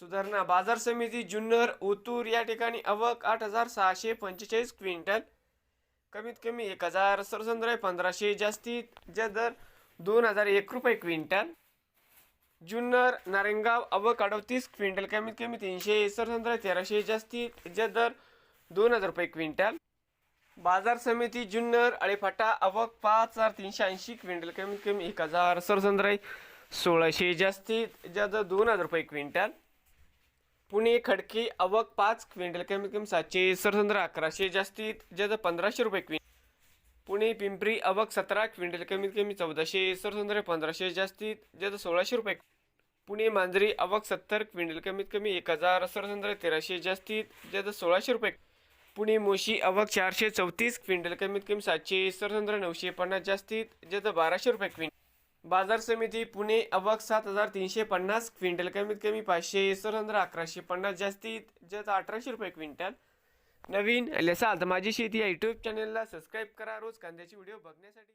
सुधारणा बाजार समिती जुन्नर ओतूर या ठिकाणी अवक आठ हजार सहाशे पंचेचाळीस क्विंटल. कमीत कमी एक हजार सरसंद्र पंधराशे जास्तीत ज्या दर दोन हजार एक रुपये क्विंटल. जुन्नर नारेंगाव अवक अडतीस क्विंटल कमीत कमी तीनशे सरसंद्र तेराशे जास्तीत ज्या दर दोन हजार रुपये क्विंटल. बाजार समिती जुन्नर अळेफाटा अवक पाच हजार तीनशे ऐंशी क्विंटल कमीत कमी एक हजार सरसंद्र सोळाशे जास्तीत ज्या दर दोन हजार रुपये क्विंटल. पुणे खडकी आवक पाच क्विंटल कमीत कमी सातशे सरसंद्र अकराशे जास्तीत जास्त पंधराशे रुपये क्विंटल पुणे पिंपरी आवक सतरा क्विंटल कमीत कमी चौदाशे सरसंद्र पंधराशे जास्तीत जास्त सोळाशे रुपये पुणे मांजरी आवक सत्तर क्विंटल कमीत कमी एक हजार सरसंद्र तेराशे जास्तीत जास्त सोळाशे रुपये पुणे मोशी आवक चारशे चौतीस क्विंटल कमीत कमी सातशे सरसंद्र नऊशे पन्नास जास्तीत जास्त बाराशे रुपये क्विंटल बाजार समिती पुणे आवक सात हजार तीनशे पन्नास क्विंटल कमीत कमी पाचशे सरंद्र अकराशे पन्नास जास्तीत जास्त अठराशे रुपये क्विंटल. नवीन लसाल तर माझी शेती या यूट्यूब चॅनलला सबस्क्राईब करा. रोज कांद्याची व्हिडिओ बघण्यासाठी.